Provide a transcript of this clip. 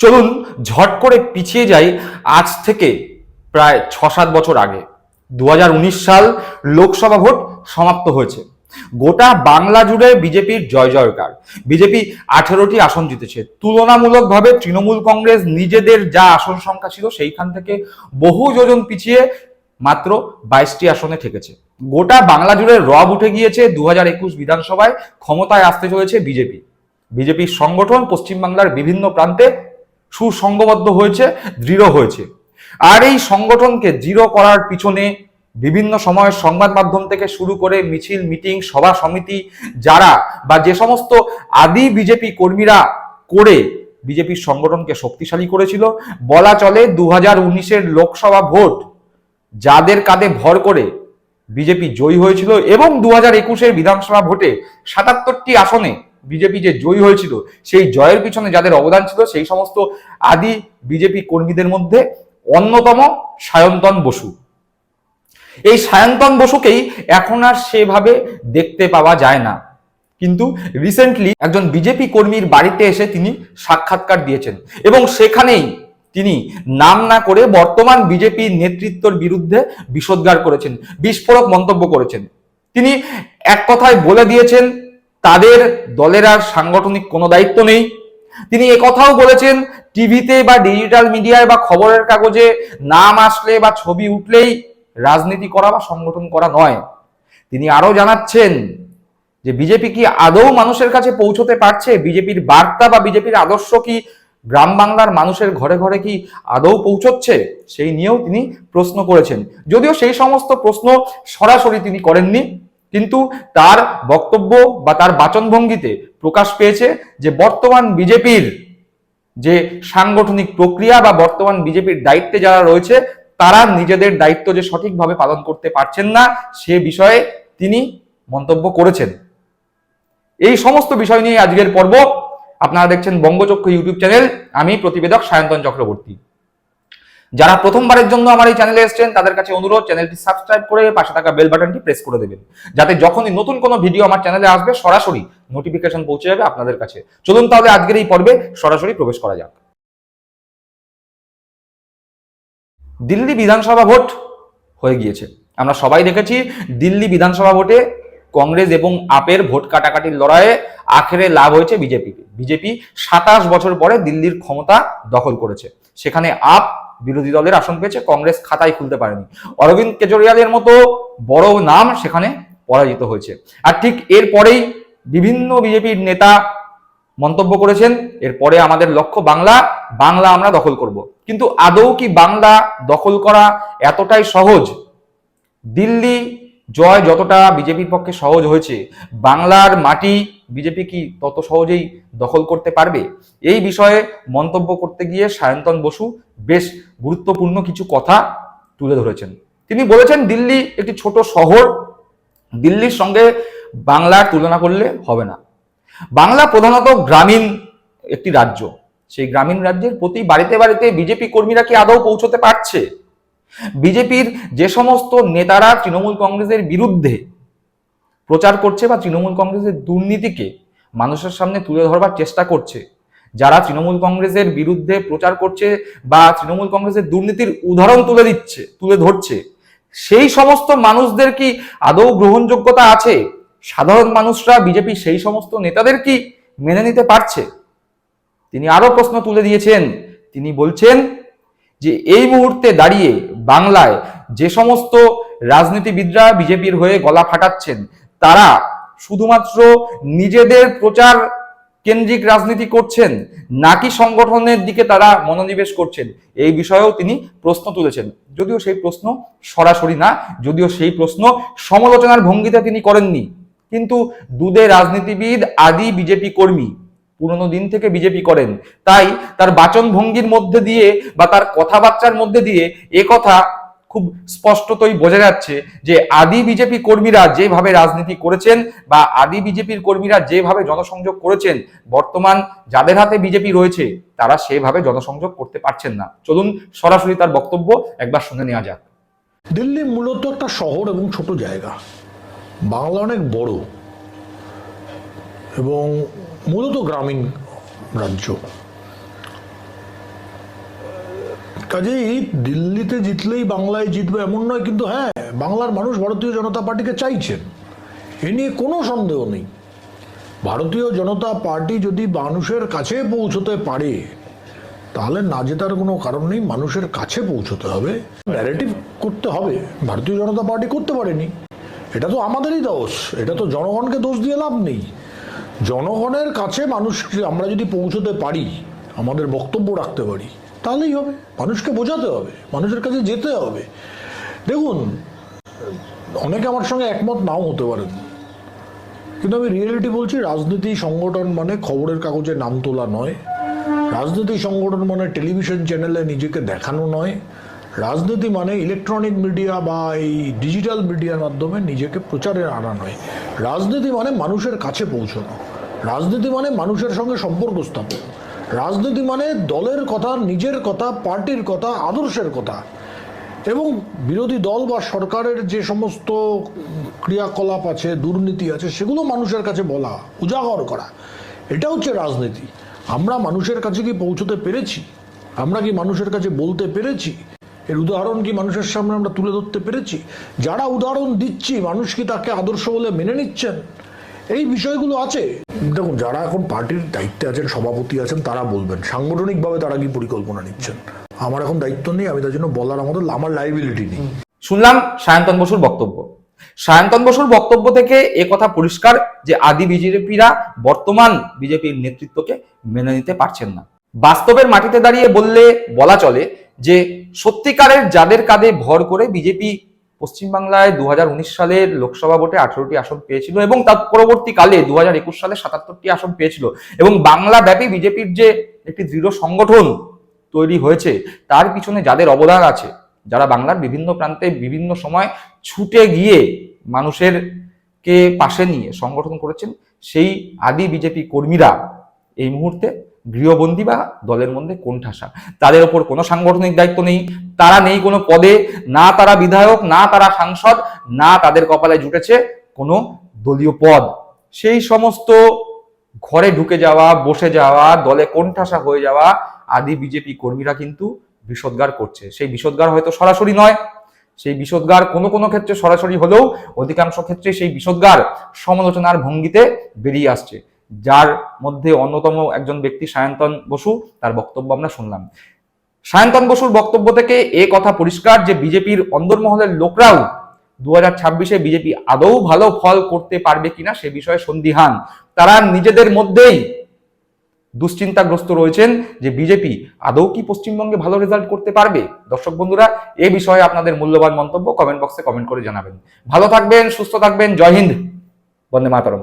চলুন ঝট করে পিছিয়ে যাই আজ থেকে প্রায় ছ সাত বছর আগে। দুহাজার উনিশ সাল লোকসভা ভোট সমাপ্ত হয়েছে। গোটা বাংলা জুড়ে বিজেপির জয় জয়কার। বিজেপি আঠেরোটি আসন জিতেছে। তুলনামূলকভাবে তৃণমূল কংগ্রেস নিজেদের যা আসন সংখ্যা ছিল সেইখান থেকে বহু যোজন পিছিয়ে মাত্র বাইশটি আসনে ঠেকেছে। গোটা বাংলা জুড়ে রব উঠে গিয়েছে দু বিধানসভায়, ক্ষমতায় আসতে চলেছে বিজেপি। বিজেপির সংগঠন পশ্চিমবাংলার বিভিন্ন প্রান্তে সুসংঘবদ্ধ হয়েছে, দৃঢ় হয়েছে। আর এই সংগঠনকে দৃঢ় করার পিছনে বিভিন্ন সময় সংবাদ মাধ্যম থেকে শুরু করে মিছিল, মিটিং, সভা সমিতি যারা বা যে সমস্ত আদি বিজেপি কর্মীরা করে বিজেপির সংগঠনকে শক্তিশালী করেছিল, বলা চলে দু হাজার উনিশের লোকসভা ভোট যাদের কাঁধে ভর করে বিজেপি জয়ী হয়েছিল এবং দু হাজার একুশের বিধানসভা ভোটে সাতাত্তরটি আসনে বিজেপি যে জয়ী হয়েছিল, সেই জয়ের পিছনে যাদের অবদান ছিল, সেই সমস্ত আদি বিজেপি কর্মীদের মধ্যে অন্যতম সায়ন্তন বসু। এই সায়ন্তন বসুকেই এখন আর সেভাবে দেখতে পাওয়া যায় না। কিন্তু রিসেন্টলি একজন বিজেপি কর্মীর বাড়িতে এসে তিনি সাক্ষাৎকার দিয়েছেন এবং সেখানেই তিনি নাম না করে বর্তমান বিজেপি নেতৃত্বর বিরুদ্ধে বিষোদ্গার করেছেন, বিস্ফোরক মন্তব্য করেছেন। তিনি এক কথায় বলে দিয়েছেন তাদের দলের আর সাংগঠনিক কোনো দায়িত্ব নেই। তিনি কথাও বলেছেন, টিভিতে বা ডিজিটাল মিডিয়ায় বা খবরের কাগজে নাম আসলে বা ছবি উঠলেই রাজনীতি করা বা সংগঠন করা নয়। তিনি আরও জানাচ্ছেন যে বিজেপি কি আদৌ মানুষের কাছে পৌঁছতে পারছে? বিজেপির বার্তা বা বিজেপির আদর্শ কি গ্রাম বাংলার মানুষের ঘরে ঘরে কি আদৌ পৌঁছচ্ছে? সেই নিয়েও তিনি প্রশ্ন করেছেন। যদিও সেই সমস্ত প্রশ্ন সরাসরি তিনি করেননি। কিন্তু তার বক্তব্য বা তার বাচনভঙ্গিতে প্রকাশ পেয়েছে যে বর্তমান বিজেপির যে সাংগঠনিক প্রক্রিয়া বা বর্তমান বিজেপির দায়িত্বে যারা রয়েছে, তারা নিজেদের দায়িত্ব যে সঠিকভাবে পালন করতে পারছেন না, সে বিষয়ে তিনি মন্তব্য করেছেন। এই সমস্ত বিষয় নিয়ে আজকের পর্ব, আপনারা দেখছেন বঙ্গচক্ষু ইউটিউব চ্যানেল। আমি প্রতিবেদক সায়ন্তন চক্রবর্তী। যারা প্রথমবারের জন্য আমার এই চ্যানেলে এসেছেন, তাদের কাছে অনুরোধ চ্যানেলটি সাবস্ক্রাইব করে পাশে থাকা বেল বাটনটি প্রেস করে দেবেন। যাতে যখনই নতুন কোনো ভিডিও আমার চ্যানেলে আসবে, সরাসরি নোটিফিকেশন পৌঁছে যাবে আপনাদের কাছে। চলুন তাহলে আজকের এই পর্বে সরাসরি প্রবেশ করা যাক। দিল্লি বিধানসভা ভোট হয়ে গিয়েছে। আমরা সবাই দেখেছি, দিল্লি বিধানসভা ভোটে কংগ্রেস এবং আপের ভোট কাটাকাটির লড়াইয়ে আখেরে লাভ হয়েছে বিজেপিকে। বিজেপি সাতাশ বছর পরে দিল্লির ক্ষমতা দখল করেছে। সেখানে আপ বিরোধী দলের আসন পেয়েছে, কংগ্রেস খাতায় খুলতে পারেনি। অরবিন্দ কেজরিওয়ালের মতো বড় নাম সেখানে পরাজিত হয়েছে। আর ঠিক এরপরেই বিভিন্ন বিজেপির নেতা মন্তব্য করেছেন, এরপরে আমাদের লক্ষ্য বাংলা বাংলা আমরা দখল করব। কিন্তু আদৌ কি বাংলা দখল করা এতটাই সহজ? দিল্লি জয় যতটা বিজেপির পক্ষে সহজ হয়েছে, বাংলার মাটি বিজেপি কি তত সহজেই দখল করতে পারবে? এই বিষয়ে মন্তব্য করতে গিয়ে সায়ন্তন বসু বেশ গুরুত্বপূর্ণ কিছু কথা তুলে ধরেছেন। তিনি বলেছেন, দিল্লি একটি ছোট শহর, দিল্লির সঙ্গে বাংলার তুলনা করলে হবে না। বাংলা প্রধানত গ্রামীণ একটি রাজ্য। সেই গ্রামীণ রাজ্যের প্রতি বাড়িতে বাড়িতে বিজেপি কর্মীরা কি আদৌ পৌঁছতে পারছে? বিজেপির যে সমস্ত নেতারা তৃণমূল কংগ্রেসের বিরুদ্ধে প্রচার করছে বা তৃণমূল কংগ্রেসের দুর্নীতিকে মানুষের সামনে তুলে ধরবার চেষ্টা করছে। যারা তৃণমূল কংগ্রেসের বিরুদ্ধে প্রচার করছে বা তৃণমূল কংগ্রেসের দুর্নীতির উদাহরণ তুলে দিচ্ছে, তুলে ধরছে, সেই সমস্ত মানুষদের কি আদৌ গ্রহণযোগ্যতা আছে? সাধারণ মানুষরা, বিজেপি সেই সমস্ত নেতাদের কি মেনে নিতে পারছে? তিনি আরও প্রশ্ন তুলে দিয়েছেন। তিনি বলছেন যে, এই মুহূর্তে দাঁড়িয়ে বাংলায় যে সমস্ত রাজনীতিবিদরা বিজেপির হয়ে গলা ফাটাচ্ছেন তারা শুধুমাত্র নিজেদের প্রচার কেন্দ্রিক রাজনীতি করছেন, নাকি সংগঠনের দিকে তারা মনোনিবেশ করছেন, এই বিষয়েও তিনি প্রশ্ন তুলেছেন। যদিও সেই প্রশ্ন সরাসরি না, যদিও সেই প্রশ্ন সমালোচনার ভঙ্গিতে তিনি করেননি। কিন্তু দুদে রাজনীতিবিদ, আদি বিজেপি কর্মী, পুরনো দিন থেকে বিজেপি করেন, তাই তার বাচন ভঙ্গির মধ্যে দিয়ে বা তার কথাবার্তার মধ্যে দিয়ে এ কথা খুব স্পষ্টতই বোঝা যাচ্ছে যে আদি বিজেপি কর্মীরা যেভাবে রাজনীতি করেছেন বা আদি বিজেপির কর্মীরা যেভাবে জনসংযোগ করেছেন, বর্তমান যাদের হাতে বিজেপি রয়েছে, তারা সেভাবে জনসংযোগ করতে পারছেন না। চলুন সরাসরি তার বক্তব্য একবার শুনে নেওয়া যাক। দিল্লি মূলত একটা শহর এবং ছোট জায়গা। বাংলা অনেক বড় এবং মূলত গ্রামীণ রাজ্য। কাজেই দিল্লিতে জিতলেই বাংলায় জিতবে এমন নয়, কিন্তু হ্যাঁ বাংলার মানুষ ভারতীয় জনতা পার্টিকে চাইছেন। এ নিয়ে কোনো সন্দেহ নেই। ভারতীয় জনতা পার্টি যদি মানুষের কাছে পৌঁছতে পারে, তাহলে না জেতার কোনো কারণ নেই, মানুষের কাছে পৌঁছতে হবে। ন্যারেটিভ করতে হবে। ভারতীয় জনতা পার্টি করতে পারেনি। এটা তো আমাদেরই দোষ। এটা তো জনগণকে দোষ দিয়ে লাভ নেই। জনগণের কাছে মানুষ আমরা যদি পৌঁছতে পারি, আমাদের বক্তব্য রাখতে পারি তাহলেই হবে। মানুষকে বোঝাতে হবে, মানুষের কাছে যেতে হবে। দেখুন, অনেকে আমার সঙ্গে একমত নাও হতে পারেন কিন্তু আমি রিয়েলিটি বলছি, রাজনীতি সংগঠন মানে খবরের কাগজে নাম তোলা নয়। রাজনীতি সংগঠন মানে টেলিভিশন চ্যানেলে নিজেকে দেখানো নয়। রাজনীতি মানে ইলেকট্রনিক মিডিয়া বা এই ডিজিটাল মিডিয়ার মাধ্যমে নিজেকে প্রচারে আনা নয়। রাজনীতি মানে মানুষের কাছে পৌঁছানো। রাজনীতি মানে মানুষের সঙ্গে সম্পর্ক স্থাপন। রাজনীতি মানে দলের কথা, নিজের কথা, পার্টির কথা, আদর্শের কথা। এবং বিরোধী দল বা সরকারের যে সমস্ত ক্রিয়াকলাপ আছে, দুর্নীতি আছে, সেগুলো মানুষের কাছে বলা, উজাগর করা, এটা হচ্ছে রাজনীতি। আমরা মানুষের কাছে কি পৌঁছতে পেরেছি? আমরা কি মানুষের কাছে বলতে পেরেছি? এর উদাহরণ কি মানুষের সামনে আমরা তুলে ধরতে পেরেছি? যারা উদাহরণ দিচ্ছি, মানুষ কি তাকে আদর্শ বলে মেনে নিচ্ছেন? এই বিষয়গুলো আছে। দেখুন, যারা এখন পার্টির দায়িত্বে আছেন, সভাপতি আছেন, তারা বলবেন, সাংগঠনিকভাবে তারা কি পরিকল্পনা নিচ্ছেন? আমার এখন দায়িত্ব নেই, আমি তার জন্য বলার আমাদের আমার লাইবিলিটি নেই। শুনলাম সায়ন্তন বসুর বক্তব্য। সায়ন্তন বসুর বক্তব্য থেকে এ কথা পরিষ্কার যে আদি বিজেপিরা বর্তমান বিজেপির নেতৃত্বকে মেনে নিতে পারছেন না। বাস্তবের মাটিতে দাঁড়িয়ে বললে বলা চলে যে, সত্যিকারের যাদের কাঁধে ভর করে বিজেপি পশ্চিমবাংলায় দু হাজার উনিশ সালের লোকসভা ভোটে আঠারোটি আসন পেয়েছিল এবং তার পরবর্তীকালে দু হাজার একুশ সালে সাতাত্তরটি আসন পেয়েছিল। এবং বাংলা ব্যাপী বিজেপির যে একটি দৃঢ় সংগঠন তৈরি হয়েছে, তার পিছনে যাদের অবদান আছে, যারা বাংলার বিভিন্ন প্রান্তে বিভিন্ন সময় ছুটে গিয়ে মানুষের কে পাশে নিয়ে সংগঠন করেছেন, সেই আদি বিজেপি কর্মীরা এই মুহূর্তে গৃহবন্দী বা দলের মধ্যে কোণঠাসা। তাদের ওপর কোনো সাংগঠনিক দায়িত্ব নেই, তারা নেই কোনো পদে, না তারা বিধায়ক, না তারা সাংসদ, না তাদের কপালে জুটেছে কোনো দলীয় পদ। সেই সমস্ত ঘরে ঢুকে যাওয়া, বসে যাওয়া, দলে কোণঠাসা হয়ে যাওয়া আদি বিজেপি কর্মীরা কিন্তু বিষোদ্গার করছে। সেই বিষোদ্গার হয়তো সরাসরি নয়, সেই বিষোদ্গার কোনো কোনো ক্ষেত্রে সরাসরি হলেও অধিকাংশ ক্ষেত্রে সেই বিষোদ্গার সমালোচনার ভঙ্গিতে বেরিয়ে আসছে। যার মধ্যে অন্যতম একজন ব্যক্তি সায়ন্তন বসু, তার বক্তব্য আমরা শুনলাম। সায়ন্তন বসুর বক্তব্য থেকে এ কথা পরিষ্কার যে বিজেপির অন্দরমহলের লোকরাও দু হাজার ছাব্বিশে বিজেপি আদৌ ভালো ফল করতে পারবে কিনা সে বিষয়ে সন্দিহান। তারা নিজেদের মধ্যেই দুশ্চিন্তাগ্রস্ত রয়েছেন যে বিজেপি আদৌ কি পশ্চিমবঙ্গে ভালো রেজাল্ট করতে পারবে। দর্শক বন্ধুরা, এ বিষয়ে আপনাদের মূল্যবান মন্তব্য কমেন্ট বক্সে কমেন্ট করে জানাবেন। ভালো থাকবেন, সুস্থ থাকবেন, জয় হিন্দ, বন্দে মাতরম।